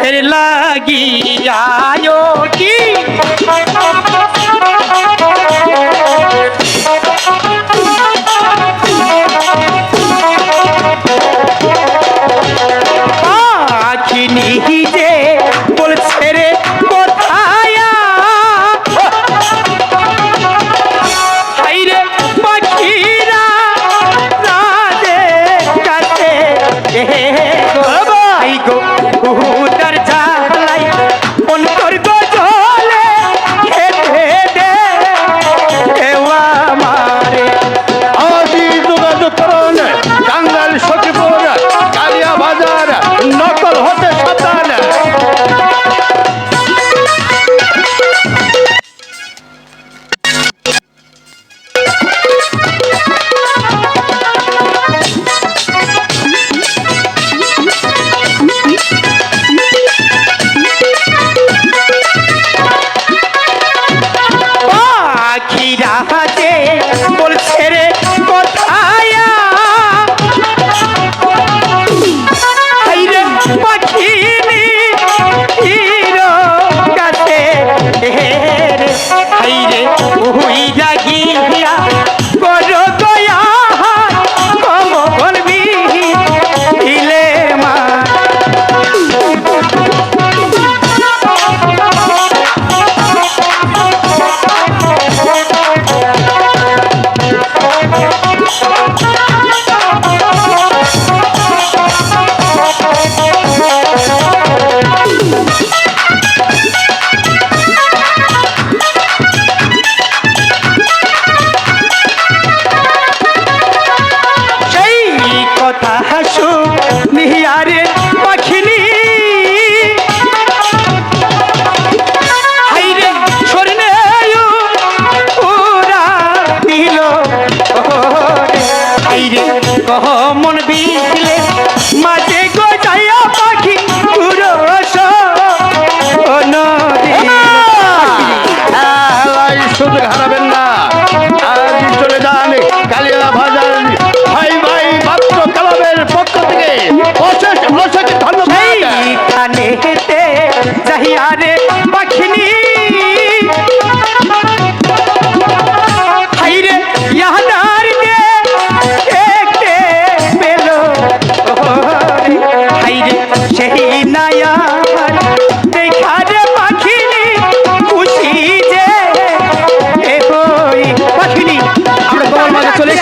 এর লাগিয়া কি পাখি যে বলছে রে I show. সেই নায়ার দেখারে পাখিনি খুশি যে এ হই পাখিনি। আমরা তোমার মাঝে চলে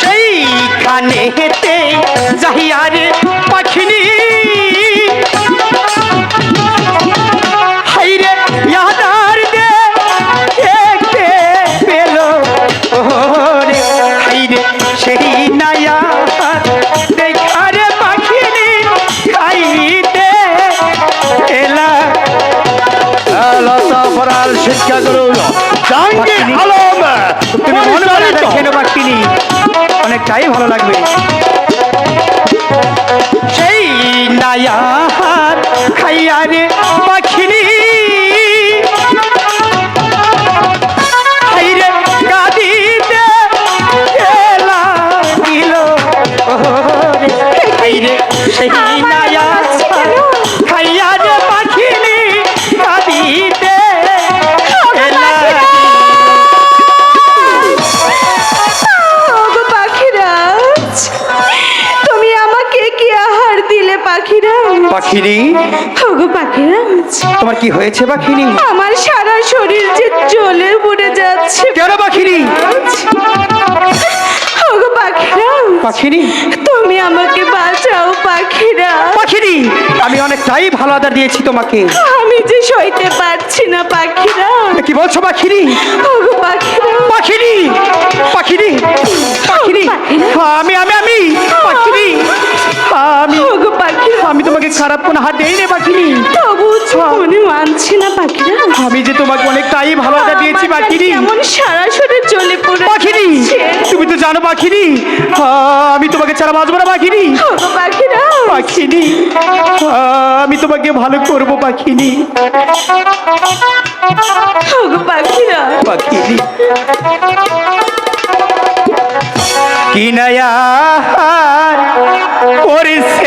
সেইখানে অনেকটাই ভালো লাগবে। সেই পাখিনি। এলা দিল ওরে হাইরে সেই পাখিনি ওগো পাখিরাজ তোমার কি হয়েছে পাখিনি আমার সারা শরীর যে জ্বলে পড়ে যাচ্ছে। কেন পাখিনি ওগো পাখিরাজ পাখিনি তুমি আমাকে বাঁচাও পাখিরা। পাখিনি আমি অনেকটাই ভালো আদার দিয়েছি তোমাকে। আমি যে সইতে পারছি না পাখিরা। কি বলছো পাখিনি ওগো কোনো হাত দেই রে তবু মনে মানছি না পাখিরা। আমি যে তোমাকে অনেকটাই ভালোবাসা দিয়েছি পাখিনি এমন সারা শরীর চলে পড়ে পাখিনি তুমি তো জানো পাখিনি আমি তোমাকে ছাড়া বাঁচবো না পাখিনি পাখিরা। পাখিনি আমি তোমাকে ভালো করব পাখিনি পাখিরা। পাখিনি কিনায়া পরিষে